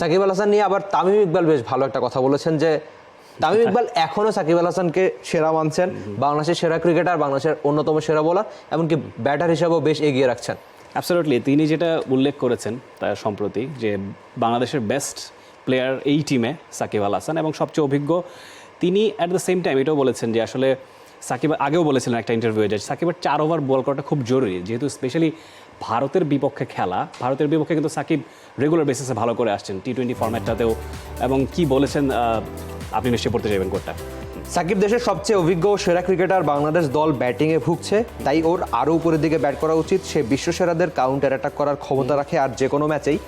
সাকিব আল হাসান নিয়ে আবার তামিম ইকবাল বেশ ভালো একটা কথা বলেছেন যে তামিম ইকবাল এখনও সাকিব আল হাসানকে সেরা মানছেন। বাংলাদেশের সেরা ক্রিকেটার বাংলাদেশের অন্যতম সেরা বোলার এমনকি ব্যাটার হিসাবেও বেশ এগিয়ে রাখছেন। অ্যাবসলিউটলি তিনি যেটা উল্লেখ করেছেন তার সম্প্রতি যে বাংলাদেশের বেস্ট প্লেয়ার এই টিমে সাকিব আল হাসান এবং সবচেয়ে অভিজ্ঞ তিনি অ্যাট দ্য সেম টাইম এটাও বলেছেন যে আসলে সাকিব আগেও বলেছিলেন একটা ইন্টারভিউয়ে যে সাকিবের চার ওভার বল করাটা খুব জরুরি, যেহেতু স্পেশালি ভারতের বিপক্ষে খেলা, ভারতের বিপক্ষে কিন্তু সাকিব রেগুলার বেসিসে ভালো করে আসছেন টি টোয়েন্টি ফর্ম্যাটটাতেও এবং কি বলেছেন আপনি নিশ্চয়ই পড়তে যাবেন কোর্টটা সাকিব দেশের সবচেয়ে অভিজ্ঞ সেরা ক্রিকেটার বাংলাদেশ দল ব্যাটিংয়ে ভুগছে, তাই ওর আরও উপরের দিকে ব্যাট করা উচিত। সে বিশ্বসেরাদের কাউন্টার অ্যাটাক করার ক্ষমতা রাখে আর যে কোনো ম্যাচেই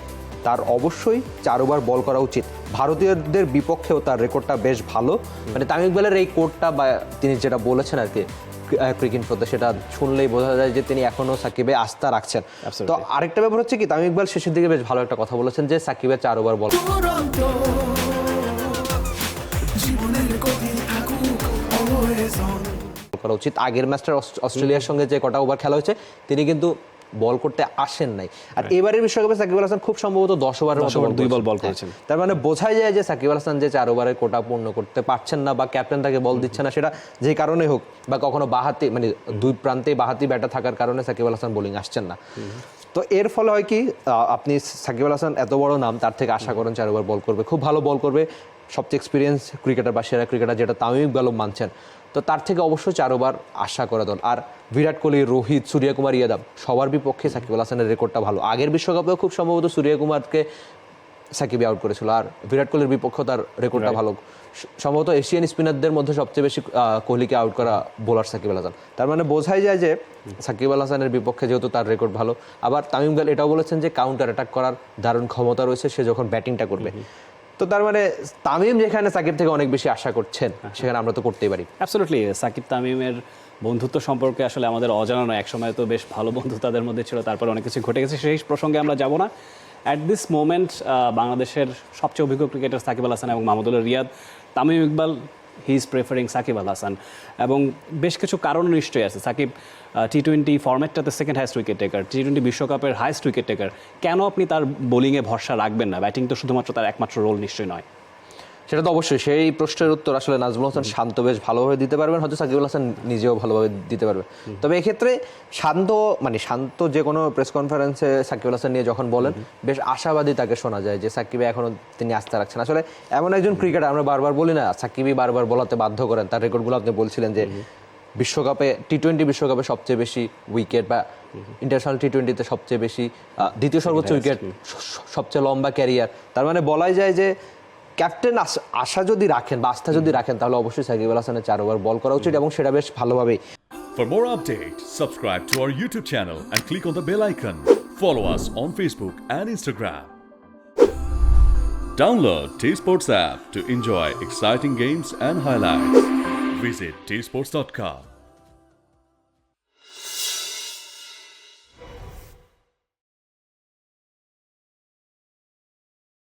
তার অবশ্যই চার ওভার বল করা উচিত। ভারতীয়দের বিপক্ষেও তার রেকর্ডটা বেশ ভালো। মানে তামিম ইকবালের এই কোডটা বা তিনি যেটা বলেছেন আর কি ক্রিকেট ফোতে সেটা শুনলেই বোঝা যায় যে তিনি এখনও সাকিবে আস্থা রাখছেন। তো আরেকটা ব্যাপার হচ্ছে কি তামিম ইকবাল শেষের দিকে বেশ ভালো একটা কথা বলেছেন যে সাকিবের চার ওভার বল করা উচিত। আগের ম্যাচটা অস্ট্রেলিয়ার সঙ্গে যে কটা ওভার খেলা হয়েছে তিনি কিন্তু বল করতে আসেন নাই। আর এবারের বিশ্বকাপে সাকিব আল হাসান খুব সম্ভবত দশ ওভারের মতো দুই বল বল করেছেন। হ্যাঁ, তার মানে বোঝাই যায় যে সাকিব আল হাসান যে চার ওভারের কোটা পূর্ণ করতে পারছেন না বা ক্যাপ্টেন তাকে বল দিচ্ছে না সেটা যে কারণে হোক বা কখনো বাহাতি মানে দুই প্রান্তে বাহাতি ব্যাটা থাকার কারণে সাকিব আল হাসান বোলিং আসছেন না। তো এর ফলে হয় কি আপনি সাকিব আল হাসান এত বড় নাম, তার থেকে আশা করেন চার ওভার বল করবে, খুব ভালো বল করবে। সবচেয়ে এক্সপিরিয়েন্স ক্রিকেটার বা সেরা ক্রিকেটার যেটা তামিম ইকবালও মানছেন। তো তার থেকে অবশ্যই চার ওভার আশা করা দল আর বিরাট কোহলি, রোহিত, সূর্যকুমার, ইয়াদব সবার বিপক্ষে সাকিব আল হাসানের রেকর্ডটা ভালো। আগের বিশ্বকাপেও খুব সম্ভবত সূর্যকুমারকে সাকিবই আউট করেছিল। আর বিরাট কোহলির বিপক্ষ তার রেকর্ডটা ভালো। সম্ভবত এশিয়ান স্পিনারদের মধ্যে সবচেয়ে বেশি কোহলিকে আউট করা বোলার সাকিব আল হাসান। তার মানে বোঝাই যায় যে সাকিব আল হাসানের বিপক্ষে যেহেতু তার রেকর্ড ভালো আবার তামিম ইকবাল এটাও বলেছেন যে কাউন্টার অ্যাটাক করার দারুণ ক্ষমতা রয়েছে সে যখন ব্যাটিংটা করবে। তো তার মানে তামিম যেখানে সাকিব থেকে অনেক বেশি আশা করছেন সেখানে আমরা তো করতেই পারি। অ্যাবসলিউটলি সাকিব তামিমের বন্ধুত্ব সম্পর্কে আসলে আমাদের অজানা নয়। একসময় তো বেশ ভালো বন্ধু তাদের মধ্যে ছিল তারপরে অনেক কিছু ঘটে গেছে সেই প্রসঙ্গে আমরা যাব না। অ্যাট দিস মোমেন্ট বাংলাদেশের সবচেয়ে অভিজ্ঞ ক্রিকেটার সাকিব আল হাসান এবং Mahmudullah Riyad, Tamim Iqbal he is preferring Shakib Al Hasan. এবং বেশ কিছু কারণ নিশ্চয়ই আছে। Shakib T twenty ফর্ম্যাটটাতে second highest wicket taker T twenty বিশ্বকাপের হাইস্ট উইকেট টেকার কেন আপনি তার বোলিংয়ে ভরসা রাখবেন না? ব্যাটিং তো শুধুমাত্র তার একমাত্র রোল নিশ্চয়ই নয়। সেটা তো অবশ্যই। সেই প্রশ্নের উত্তর আসলে নাজমুল হোসেন শান্ত বেশ ভালোভাবে দিতে পারবেন। হয়তো সাকিবুল হাসান নিজেও ভালোভাবে দিতে পারবে। তবে এক্ষেত্রে শান্ত মানে শান্ত যে কোনো প্রেস কনফারেন্সে সাকিবুল হাসান নিয়ে যখন বলেন বেশ আশাবাদী তাকে শোনা যায় যে সাকিবে এখনও তিনি আস্থা রাখছেন। আসলে এমন একজন ক্রিকেটার আমরা বারবার বলি না সাকিবই বারবার বলাতে বাধ্য করেন। তার রেকর্ডগুলো আপনি বলছিলেন যে বিশ্বকাপে টি টোয়েন্টি বিশ্বকাপে সবচেয়ে বেশি উইকেট বা ইন্টারন্যাশনাল টি টোয়েন্টিতে সবচেয়ে বেশি দ্বিতীয় সর্বোচ্চ উইকেট সবচেয়ে লম্বা ক্যারিয়ার তার মানে বলাই যায় যে ক্যাপ্টেন আশা যদি রাখেন বা আস্থা যদি রাখেন তাহলে অবশ্যই সাকিব আল হাসানের চার ওভার বল করা উচিত এবং সেটা বেশ ভালোভাবেই For more updates, subscribe to our YouTube channel and click on the bell icon. Follow us on Facebook and Instagram. Download T Sports app to enjoy exciting games and highlights. Visit tsports.com.